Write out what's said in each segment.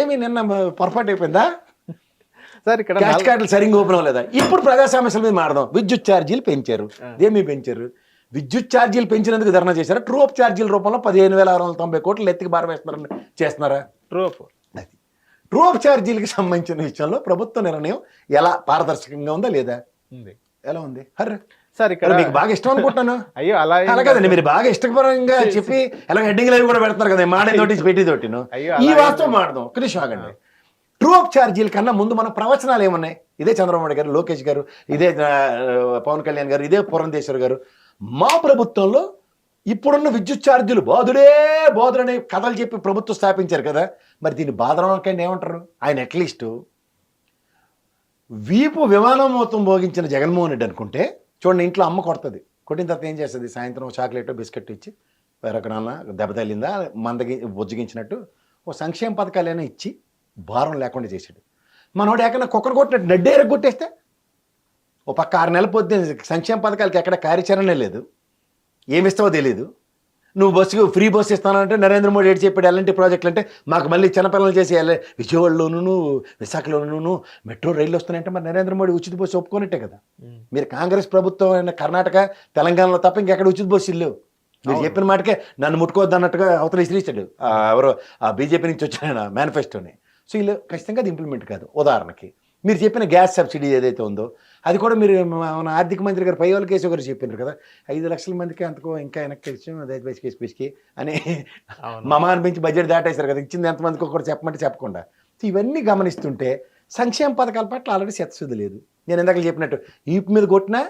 ఏమి నిన్న పొరపాటు అయిపోయిందా? సార్ ఇక్కడ క్యాష్ కార్డులు సరిగ్గా ఓపెన్ అవ్వలేదా? ఇప్పుడు ప్రజా సమస్యల మీద మాడదాం విద్యుత్ ఛార్జీలు పెంచారు. ఏమి పెంచారు? విద్యుత్ ఛార్జీలు పెంచినందుకు ధర్నా చేశారా? ట్రూ అప్ ఛార్జీల రూపంలో పదిహేను వేల ఆరు వందల తొంభై కోట్లు ఎత్తికి భారవేస్తున్నారని చేస్తున్నారా? ట్రూప్ అది. ట్రూ అప్ ఛార్జీలకి సంబంధించిన విషయంలో ప్రభుత్వ నిర్ణయం ఎలా పారదర్శకంగా ఉందా లేదా? ఉంది. ఎలా ఉంది? హర్ర సార్ ఇక్కడ మీకు బాగా ఇష్టం అనుకుంటున్నాను. అయ్యో అలా ఏం అలా కదండి మీరు బాగా ఇష్టపరంగా చెప్పి ఎలా హెడ్డింగ్ లైవ్ కూడా పెడతారు కదా మాడే తోటి పెట్టి తోటిను. ఈ వాస్తవం మాడదాం నిమిషం ఆగండి. ట్రూ అప్ ఛార్జీల కన్నా ముందు మన ప్రవచనాలు ఏమున్నాయి? ఇదే చంద్రబాబు గారు లోకేష్ గారు ఇదే పవన్ కళ్యాణ్ గారు ఇదే పురంధేశ్వర్ గారు. మా ప్రభుత్వంలో ఇప్పుడున్న విద్యుత్ ఛార్జీలు బాధుడే బాధుడనే కథలు చెప్పి ప్రభుత్వం స్థాపించారు కదా. మరి దీన్ని బాధనకండి ఏమంటారు? ఆయన అట్లీస్ట్ వీపు విమానం మొత్తం భోగించిన జగన్మోహన్ రెడ్డి అనుకుంటే చూడండి ఇంట్లో అమ్మ కొడుతుంది. కొట్టిన తర్వాత ఏం చేస్తుంది? సాయంత్రం చాక్లెట్ బిస్కెట్ ఇచ్చి వేరొకనన్నా దెబ్బ తగిలిందా? మందగి బుజ్జగించినట్టు. ఓ సంక్షేమ పథకాలైనా ఇచ్చి భారం లేకుండా చేసాడు మనోడు ఎక్కడ కుక్కను కొట్టినట్టు నడ్డేర కొట్టేస్తే ఓ పక్క ఆరు నెలల పొద్దున్న సంక్షేమ పథకాలకి ఎక్కడ కార్యాచరణ లేదు. ఏమిస్తావో తెలియదు నువ్వు బస్సుకు ఫ్రీ బస్సు ఇస్తానంటే నరేంద్ర మోడీ ఏడు చెప్పాడు ఎలాంటి ప్రాజెక్టులు అంటే మాకు మళ్ళీ చిన్నపిల్లలు చేసి విజయవాడలోను విశాఖలోను మెట్రో రైళ్ళు వస్తున్నాయంటే మరి నరేంద్ర మోడీ ఉచిత బస్సు ఒప్పుకోనట్టే కదా. మీరు కాంగ్రెస్ ప్రభుత్వం అయిన కర్ణాటక తెలంగాణలో తప్ప ఇంకెక్కడ ఉచిత బస్సు లేవు మీరు చెప్పిన మాటకే నన్ను ముట్టుకోవద్దు అన్నట్టుగా అవతల ఆ ఎవరో ఆ బీజేపీ నుంచి వచ్చిన మేనిఫెస్టోని సో వీళ్ళు ఖచ్చితంగా అది ఇంప్లిమెంట్ కాదు ఉదాహరణకి. మీరు చెప్పిన గ్యాస్ సబ్సిడీ ఏదైతే ఉందో అది కూడా మీరు మన ఆర్థిక మంత్రి గారు పై వాళ్ళ కేసు గారు చెప్పినారు కదా ఐదు లక్షల మందికి అంతకో ఇంకా వెనక్కి ఇచ్చాం అదే పిసికి పిసికి అని. మమా అనిపించి బడ్జెట్ దాటేశారు కదా ఇచ్చింది ఎంతమందికి ఒకటి చెప్పమంటే చెప్పకుండా ఇవన్నీ గమనిస్తుంటే సంక్షేమ పథకాల పట్ల ఆల్రెడీ శతశుద్ధి లేదు నేను ఇందాక చెప్పినట్టు ఈపు మీద కొట్టినా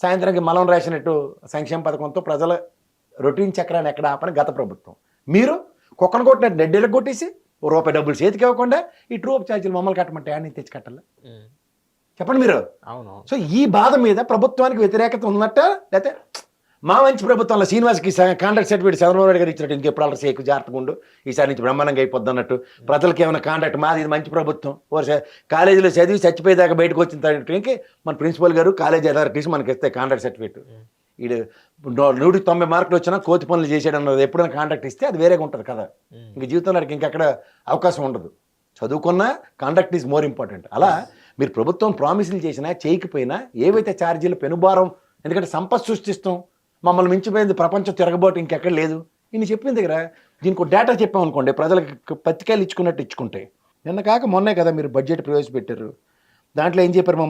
సాయంత్రానికి మలం రాసినట్టు సంక్షేమ పథకంతో ప్రజల రొటీన్ చక్రాన్ని ఎక్కడ ఆపని గత ప్రభుత్వం మీరు కుక్కను కొట్టినట్టు నెడ్డీలకు కొట్టేసి రూపాయి డబ్బులు చేతికి ఇవ్వకుండా ఈ ట్రూప్ ఛార్జీలు మమ్మల్ని కట్టమంటే ఆడిని తెచ్చి కట్టాలి. చెప్పండి మీరు. అవును. సో ఈ బాధ మీద ప్రభుత్వానికి వ్యతిరేకత ఉన్నట్ట లేకపోతే మా మంచి ప్రభుత్వంలో శ్రీనివాస్కి కాంట్రాక్ట్ సర్టిఫికేట్ చంద్రబాబు నాయుడు గారు ఇచ్చినట్టు ఇంకెప్పుడు అలా సేకు జాగ్రత్తగా ఉండు. ఈసారి నుంచి బ్రహ్మాండంగా అయిపోద్ది అన్నట్టు. ప్రజలకి ఏమైనా కాంట్రాక్ట్ మాది ఇది మంచి ప్రభుత్వం. ఓ స- కాలేజీలో చదివి చచ్చిపోయేదాకా బయటకు వచ్చిన తర్వాత మన ప్రిన్సిపల్ గారు కాలేజీ అథారిటీస్ మనకి ఇస్తే కాంట్రాక్ట్ సర్టిఫికేట్. ఈడు నూ- నూటికి తొంభై మార్కులు వచ్చినా కోతి పనులు చేసాడు అన్నది ఎప్పుడైనా కాంట్రాక్ట్ ఇస్తే అది వేరేగా ఉంటుంది కదా. ఇంక జీవితంలో ఇంకెక్కడ అవకాశం ఉండదు. చదువుకున్నా కాంట్రాక్ట్ ఈజ్ మోర్ ఇంపార్టెంట్. అలా మీరు ప్రభుత్వం ప్రామిసులు చేసినా చేయకపోయినా ఏవైతే ఛార్జీలు పెనుభారం ఎందుకంటే సంపద సృష్టిస్తాం మమ్మల్ని మించిపోయింది ప్రపంచం తిరగబోటు ఇంకెక్కడ లేదు. ఇన్ని చెప్పిన దగ్గర దీనికి డేటా చెప్పామనుకోండి ప్రజలకు పత్రికలు ఇచ్చుకున్నట్టు ఇచ్చుకుంటే. నిన్న కాక మొన్నే కదా మీరు బడ్జెట్ ప్రవేశపెట్టారు. దాంట్లో ఏం చెప్పారు మమ్మల్ని?